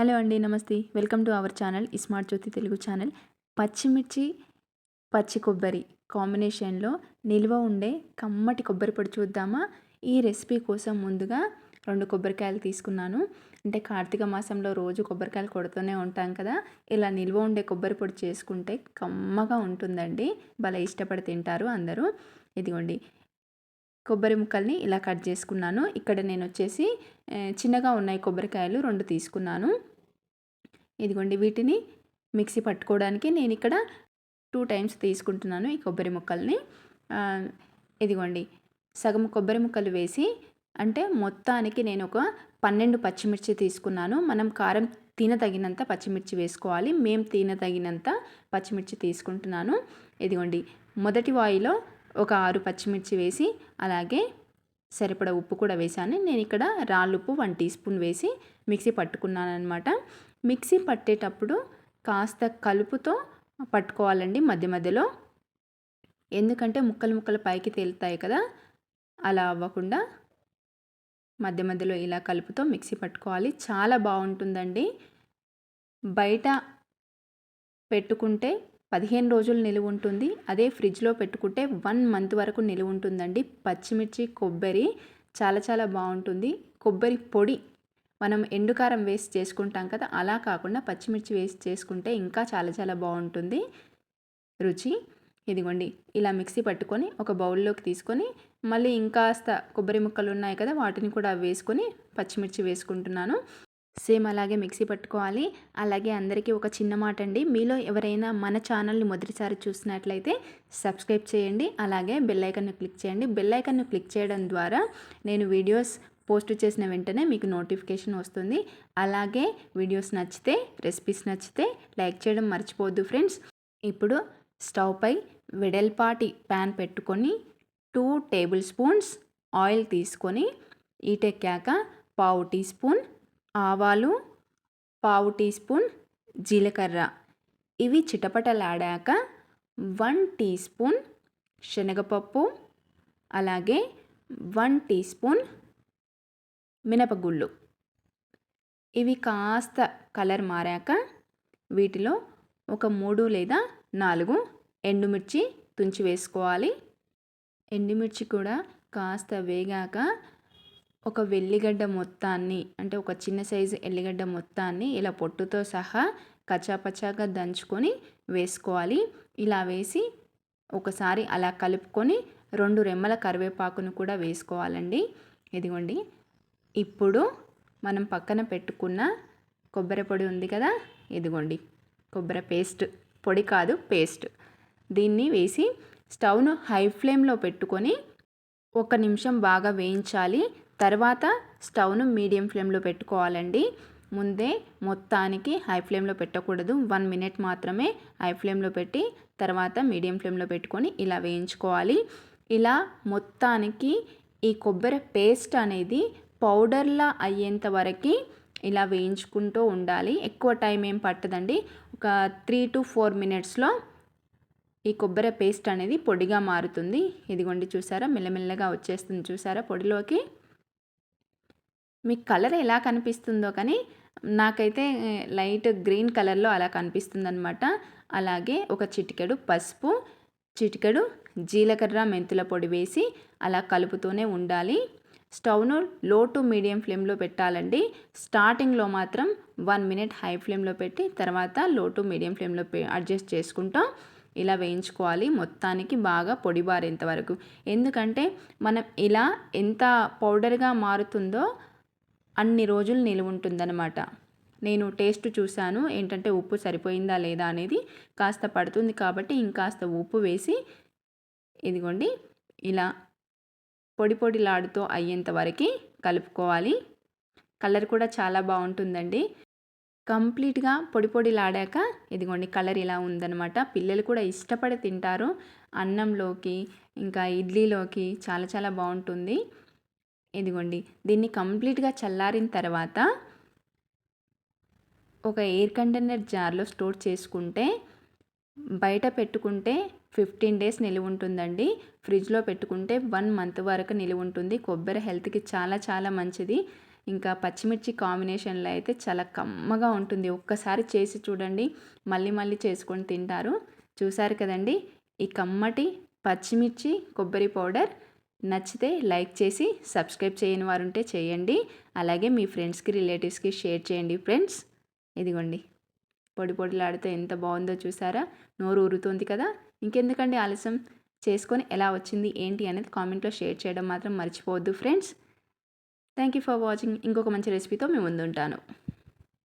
Hello అండి నమస్తే. Welcome to our channel smart Jyothi Telugu channel. పచ్చిమిర్చి పచ్చి కొబ్బరి కాంబినేషన్లో నిల్వ ఉండే కమ్మటి కొబ్బరి పొడి చూద్దామా? ఈ రెసిపీ కోసం ముందుగా రెండు కొబ్బరికాయలు తీసుకున్నాను. అంటే కార్తీక మాసంలో రోజు కొబ్బరికాయలు కొడుతూనే ఉంటాం కదా. ఇలా నిల్వ ఉండే కొబ్బరి పొడి చేసుకుంటే కమ్మగా ఉంటుందండి. భలే ఇష్టపడి తింటారు అందరూ. ఇదిగోండి. కొబ్బరి ముక్కల్ని ఇలా కట్ చేసుకున్నాను. ఇక్కడ నేను వచ్చేసి చిన్నగా ఉన్నాయి కొబ్బరికాయలు రెండు తీసుకున్నాను. ఇదిగోండి వీటిని మిక్సీ పట్టుకోవడానికి నేను ఇక్కడ టూ టైమ్స్ తీసుకుంటున్నాను ఈ కొబ్బరి ముక్కల్ని. ఇదిగోండి సగం కొబ్బరి ముక్కలు వేసి అంటే మొత్తానికి నేను ఒక పన్నెండు పచ్చిమిర్చి తీసుకున్నాను. మనం కారం తినదగినంత పచ్చిమిర్చి వేసుకోవాలి. మేము తినదగినంత పచ్చిమిర్చి తీసుకుంటున్నాను. ఇదిగోండి మొదటి వాయిలో ఒక ఆరు పచ్చిమిర్చి వేసి అలాగే సరిపడ ఉప్పు కూడా వేసాను నేను ఇక్కడ రాళ్ళుప్పు వన్ టీ స్పూన్ వేసి మిక్సీ పట్టుకున్నాను అనమాట మిక్సీ పట్టేటప్పుడు కాస్త కలుపుతో పట్టుకోవాలండి మధ్య మధ్యలో. ఎందుకంటే ముక్కలు ముక్కలు పైకి తేలుతాయి కదా అలా అవ్వకుండా మధ్య మధ్యలో ఇలా కలుపుతో మిక్సీ పట్టుకోవాలి. చాలా బాగుంటుందండి. బయట పెట్టుకుంటే పదిహేను రోజులు నిలువ ఉంటుంది. అదే ఫ్రిడ్జ్లో పెట్టుకుంటే వన్ మంత్ వరకు నిలువ ఉంటుందండి. పచ్చిమిర్చి కొబ్బరి చాలా చాలా బాగుంటుంది. కొబ్బరి పొడి మనం ఎండుకారం వేసి చేసుకుంటాం కదా అలా కాకుండా పచ్చిమిర్చి వేసి చేసుకుంటే ఇంకా చాలా చాలా బాగుంటుంది. రుచి. ఇదిగోండి ఇలా మిక్సీ పట్టుకొని ఒక బౌల్లోకి తీసుకొని మళ్ళీ ఇంకాస్త కొబ్బరి ముక్కలు ఉన్నాయి కదా వాటిని కూడా వేసుకొని పచ్చిమిర్చి వేసుకుంటున్నాను. సేమ్ అలాగే మిక్సీ పట్టుకోవాలి. అలాగే అందరికీ ఒక చిన్న మాట అండి. మీలో ఎవరైనా మన ఛానల్ని మొదటిసారి చూసినట్లయితే సబ్స్క్రైబ్ చేయండి. అలాగే బెల్లైకన్ను క్లిక్ చేయండి. బెల్లైకన్ను క్లిక్ చేయడం ద్వారా నేను వీడియోస్ పోస్ట్ చేసిన వెంటనే మీకు నోటిఫికేషన్ వస్తుంది. అలాగే వీడియోస్ నచ్చితే రెసిపీస్ నచ్చితే లైక్ చేయడం మర్చిపోవద్దు ఫ్రెండ్స్. ఇప్పుడు స్టవ్ పై వెడల్పాటి ప్యాన్ పెట్టుకొని టూ టేబుల్ స్పూన్స్ ఆయిల్ తీసుకొని ఈటెక్కాక పావు టీ స్పూన్ ఆవాలు పావు టీ స్పూన్ జీలకర్ర. ఇవి చిటపటలాడాక వన్ టీ స్పూన్ శనగపప్పు అలాగే వన్ టీ స్పూన్ మినపగుళ్ళు. ఇవి కాస్త కలర్ మారాక వీటిలో ఒక మూడు లేదా నాలుగు ఎండుమిర్చి తుంచి వేసుకోవాలి. ఎండుమిర్చి కూడా కాస్త వేగాక ఒక వెల్లిగడ్డ మొత్తాన్ని అంటే ఒక చిన్న సైజు ఎల్లిగడ్డ మొత్తాన్ని ఇలా పొట్టుతో సహా కచాపచాగా దంచుకొని వేసుకోవాలి. ఇలా వేసి ఒకసారి అలా కలుపుకొని రెండు రెమ్మల కరివేపాకును కూడా వేసుకోవాలండి. ఇదిగోండి ఇప్పుడు మనం పక్కన పెట్టుకున్న కొబ్బరి పొడి ఉంది కదా ఇదిగోండి. కొబ్బరి పేస్ట్ పొడి కాదు పేస్ట్. దీన్ని వేసి స్టవ్ను హై ఫ్లేమ్లో పెట్టుకొని ఒక నిమిషం బాగా వేయించాలి. తర్వాత స్టవ్ను మీడియం ఫ్లేమ్లో పెట్టుకోవాలండి. ముందే మొత్తానికి హై ఫ్లేమ్లో పెట్టకూడదు. వన్ మినిట్ మాత్రమే హై ఫ్లేమ్లో పెట్టి తర్వాత మీడియం ఫ్లేమ్లో పెట్టుకొని ఇలా వేయించుకోవాలి. ఇలా మొత్తానికి ఈ కొబ్బరి పేస్ట్ అనేది పౌడర్లా అయ్యేంత వరకు ఇలా వేయించుకుంటూ ఉండాలి. ఎక్కువ టైం ఏం పట్టదండి. ఒక త్రీ టు ఫోర్ మినిట్స్లో ఈ కొబ్బరి పేస్ట్ అనేది పొడిగా మారుతుంది. ఇదిగోండి చూసారా? మెల్లమెల్లగా వచ్చేస్తుంది చూసారా పొడిలోకి? మీకు కలర్ ఎలా కనిపిస్తుందో కానీ నాకైతే లైట్ గ్రీన్ కలర్లో అలా కనిపిస్తుందనమాట అలాగే ఒక చిటికెడు పసుపు చిటికెడు జీలకర్ర మెంతుల పొడి వేసి అలా కలుపుతూనే ఉండాలి. స్టవ్ను లో టు మీడియం ఫ్లేమ్లో పెట్టాలండి. స్టార్టింగ్లో మాత్రం వన్ మినిట్ హై ఫ్లేమ్లో పెట్టి తర్వాత లో టు మీడియం ఫ్లేమ్లో అడ్జస్ట్ చేసుకుంటాం. ఇలా వేయించుకోవాలి. మొత్తానికి బాగా పొడిబారేంత వరకు. ఎందుకంటే మనం ఇలా ఎంత పౌడర్గా మారుతుందో అన్ని రోజులు నిలువ ఉంటుందన్నమాట. నేను టేస్ట్ చూశాను. ఏంటంటే ఉప్పు సరిపోయిందా లేదా అనేది కాస్త పడుతుంది కాబట్టి ఇంకాస్త ఉప్పు వేసి ఇదిగోండి. ఇలా పొడి పొడిలాడుతూ అయ్యేంత వరకు కలుపుకోవాలి. కలర్ కూడా చాలా బాగుంటుందండి. కంప్లీట్గా పొడి పొడిలాడాక ఇదిగోండి కలర్ ఇలా ఉందనమాట పిల్లలు కూడా ఇష్టపడి తింటారు. అన్నంలోకి ఇంకా ఇడ్లీలోకి చాలా చాలా బాగుంటుంది. ఇదిగోండి దీన్ని కంప్లీట్గా చల్లారిన తర్వాత ఒక ఎయిర్ కంటైనర్ జార్లో స్టోర్ చేసుకుంటే బయట పెట్టుకుంటే ఫిఫ్టీన్ డేస్ నిలువ ఉంటుందండి. ఫ్రిడ్జ్లో పెట్టుకుంటే వన్ మంత్ వరకు నిలువ ఉంటుంది. కొబ్బరి హెల్త్కి చాలా చాలా మంచిది. ఇంకా పచ్చిమిర్చి కాంబినేషన్లో అయితే చాలా కమ్మగా ఉంటుంది. ఒక్కసారి చేసి చూడండి. మళ్ళీ మళ్ళీ చేసుకొని తింటారు. చూసారు కదండి? ఈ కమ్మటి పచ్చిమిర్చి కొబ్బరి పౌడర్ నచ్చితే లైక్ చేసి సబ్స్క్రైబ్ చేయని వారు ఉంటే చేయండి. అలాగే మీ ఫ్రెండ్స్కి రిలేటివ్స్కి షేర్ చేయండి ఫ్రెండ్స్. ఇదిగోండి. పొడి పొడిలాడితే ఎంత బాగుందో చూసారా? నోరు ఊరుతుంది కదా? ఇంకెందుకండి ఆలస్యం? చేసుకొని ఎలా వచ్చింది ఏంటి అనేది కామెంట్లో షేర్ చేయడం మాత్రం మర్చిపోవద్దు friends. Thank you for watching. ఇంకొక మంచి రెసిపీతో మేము ముందుంటాను.